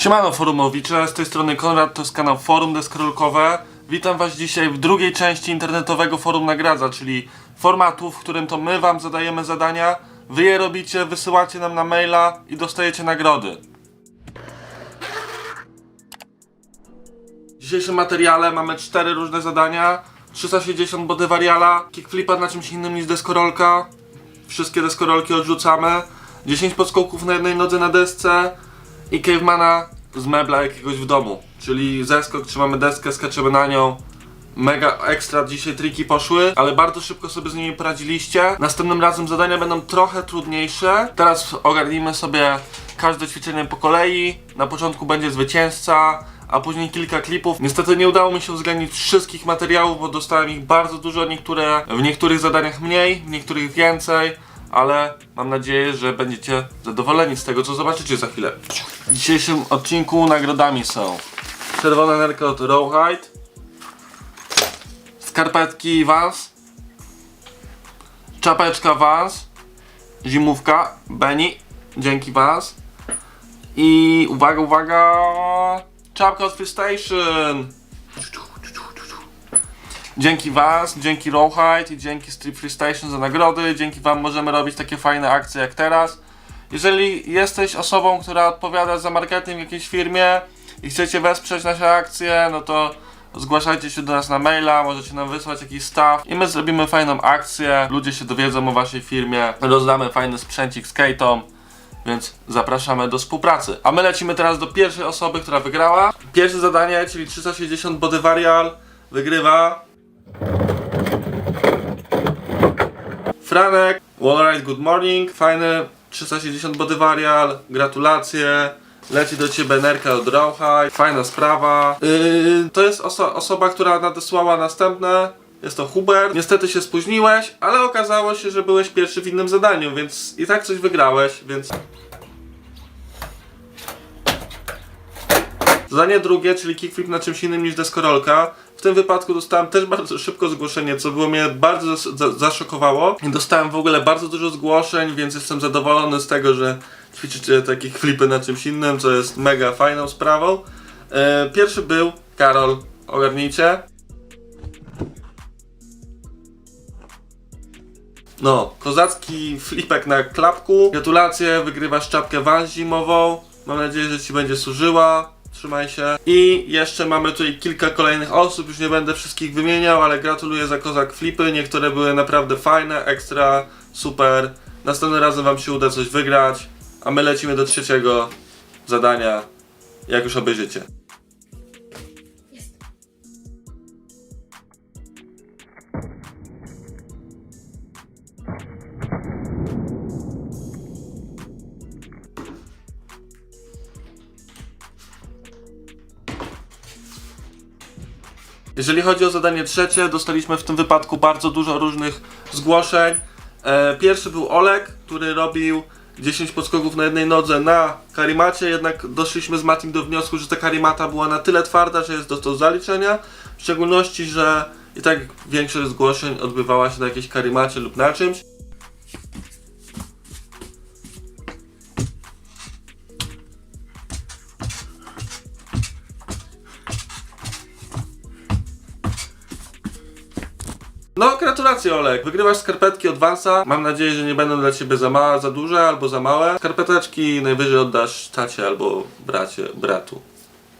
Siemano forumowicze, z tej strony Konrad, to jest kanał Forum Deskorolkowe. Witam was dzisiaj w drugiej części internetowego forum nagradza, czyli formatu, w którym to my wam zadajemy zadania, wy je robicie, wysyłacie nam na maila i dostajecie nagrody. W dzisiejszym materiale mamy cztery różne zadania. 360 bodywariala, kickflipa na czymś innym niż deskorolka. Wszystkie deskorolki odrzucamy. 10 podskoków na jednej nodze na desce i cavemana z mebla jakiegoś w domu. Czyli zeskok, trzymamy deskę, skaczemy na nią. Mega ekstra dzisiaj triki poszły, ale bardzo szybko sobie z nimi poradziliście. Następnym razem zadania będą trochę trudniejsze. Teraz ogarnijmy sobie każde ćwiczenie po kolei. Na początku będzie zwycięzca, a później kilka klipów. Niestety nie udało mi się uwzględnić wszystkich materiałów, bo dostałem ich bardzo dużo, niektóre w niektórych zadaniach mniej, w niektórych więcej ale mam nadzieję, że będziecie zadowoleni z tego, co zobaczycie za chwilę. W dzisiejszym odcinku nagrodami są czerwona nerka od Rawhide, skarpetki Vans, czapeczka Vans, zimówka Benny, dzięki Vans i uwaga, uwaga, czapka od Free Station. Dzięki Was, dzięki Rawhide i dzięki Strip Free Station za nagrody. Dzięki Wam możemy robić takie fajne akcje jak teraz. Jeżeli jesteś osobą, która odpowiada za marketing w jakiejś firmie i chcecie wesprzeć nasze akcje, no to zgłaszajcie się do nas na maila, możecie nam wysłać jakiś staw i my zrobimy fajną akcję. Ludzie się dowiedzą o Waszej firmie, rozdamy fajny sprzęcik skate'om. Więc zapraszamy do współpracy. A my lecimy teraz do pierwszej osoby, która wygrała. Pierwsze zadanie, czyli 360 bodywarial, wygrywa Franek, Wallride Good Morning, fajny 360 bodywarial, gratulacje. Leci do ciebie nerka od Rawhide, fajna sprawa. Yy, to jest oso osoba, która nadesłała następne. Jest to Hubert. Niestety się spóźniłeś, ale okazało się, że byłeś pierwszy w innym zadaniu, więc i tak coś wygrałeś, więc Zadanie drugie, czyli kickflip na czymś innym niż deskorolka. W tym wypadku dostałem też bardzo szybko zgłoszenie, co było mnie bardzo zas- za- zaszokowało. Dostałem w ogóle bardzo dużo zgłoszeń, więc jestem zadowolony z tego, że ćwiczycie takie flipy na czymś innym, co jest mega fajną sprawą. E, pierwszy był Karol, ogarnijcie. No, kozacki flipek na klapku. Gratulacje, wygrywasz czapkę Vans zimową. Mam nadzieję, że Ci będzie służyła. Trzymaj się. I jeszcze mamy tutaj kilka kolejnych osób, już nie będę wszystkich wymieniał, ale gratuluję za kozak flipy. Niektóre były naprawdę fajne, ekstra, super. Następnym razem Wam się uda coś wygrać, a my lecimy do trzeciego zadania, jak już obejrzycie. Jeżeli chodzi o zadanie trzecie, dostaliśmy w tym wypadku bardzo dużo różnych zgłoszeń. E, pierwszy był Olek, który robił 10 podskoków na jednej nodze na karimacie, jednak doszliśmy z Matim do wniosku, że ta karimata była na tyle twarda, że jest do, do zaliczenia. W szczególności, że i tak większość zgłoszeń odbywała się na jakiejś karimacie lub na czymś. No, gratulacje Olek. Wygrywasz skarpetki od Vansa. Mam nadzieję, że nie będą dla ciebie za małe, za duże albo za małe. Skarpeteczki najwyżej oddasz tacie albo bracie, bratu.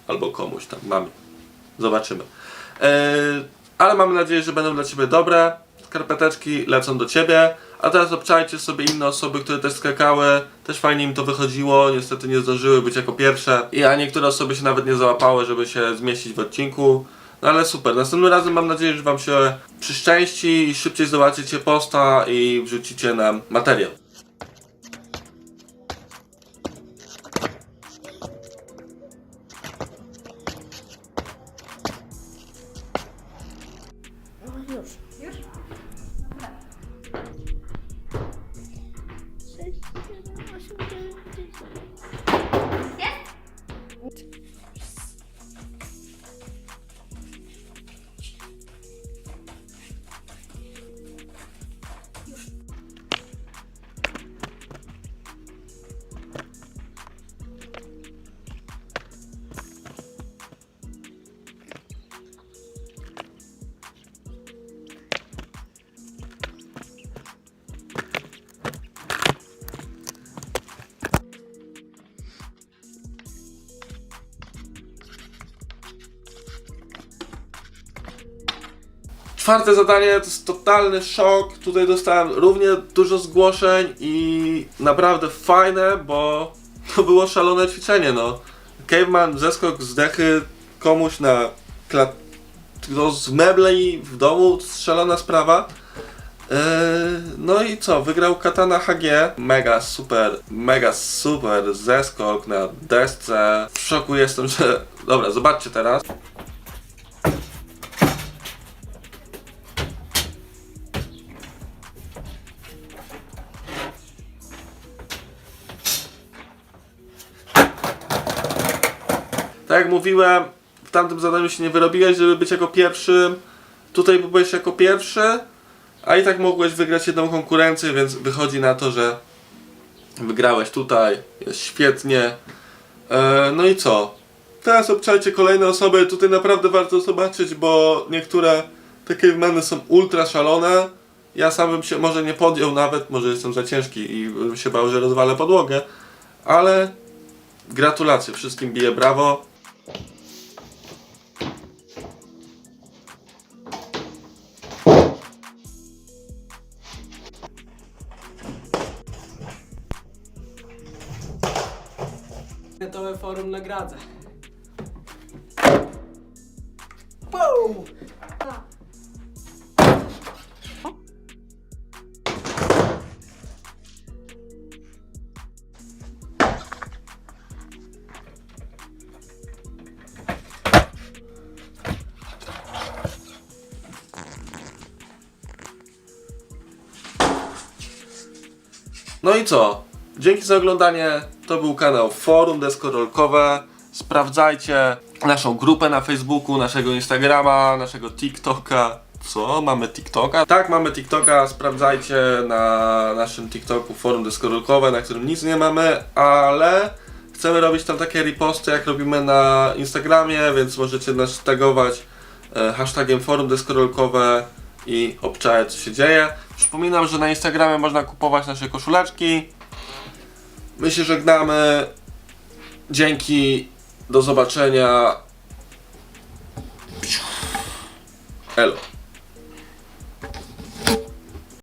Albo komuś tam, mamie. Zobaczymy. Eee, ale mam nadzieję, że będą dla ciebie dobre. Skarpeteczki lecą do ciebie. A teraz obczajcie sobie inne osoby, które też skakały. Też fajnie im to wychodziło. Niestety nie zdążyły być jako pierwsze. I a niektóre osoby się nawet nie załapały, żeby się zmieścić w odcinku. No ale super. Następnym razem mam nadzieję, że Wam się przyszczęści i szybciej zobaczycie posta i wrzucicie nam materiał. Czwarte zadanie to jest totalny szok. Tutaj dostałem równie dużo zgłoszeń i naprawdę fajne, bo to było szalone ćwiczenie, no. Caveman, zeskok z dechy komuś na klat... no, z mebli w domu, szalona sprawa. Eee, no i co, wygrał Katana HG, mega super, mega super zeskok na desce. W szoku jestem, że... Dobra, zobaczcie teraz. Tak jak mówiłem, w tamtym zadaniu się nie wyrobiłeś, żeby być jako pierwszym. Tutaj byłeś jako pierwszy, a i tak mogłeś wygrać jedną konkurencję, więc wychodzi na to, że wygrałeś tutaj, jest świetnie. E, no i co? Teraz obczajcie kolejne osoby, tutaj naprawdę warto zobaczyć, bo niektóre takie meny są ultra szalone. Ja sam bym się może nie podjął nawet, może jestem za ciężki i bym się bał, że rozwalę podłogę, ale gratulacje, wszystkim biję brawo. Internetowe forum nagradza. Boom! No i co? Dzięki za oglądanie. To był kanał Forum Deskorolkowe. Sprawdzajcie naszą grupę na Facebooku, naszego Instagrama, naszego TikToka. Co? Mamy TikToka? Tak, mamy TikToka. Sprawdzajcie na naszym TikToku Forum Deskorolkowe, na którym nic nie mamy, ale chcemy robić tam takie reposty, jak robimy na Instagramie, więc możecie nas tagować e, hashtagiem Forum Deskorolkowe i obczajać co się dzieje. Przypominam, że na Instagramie można kupować nasze koszuleczki. My się żegnamy. Dzięki. Do zobaczenia. Elo.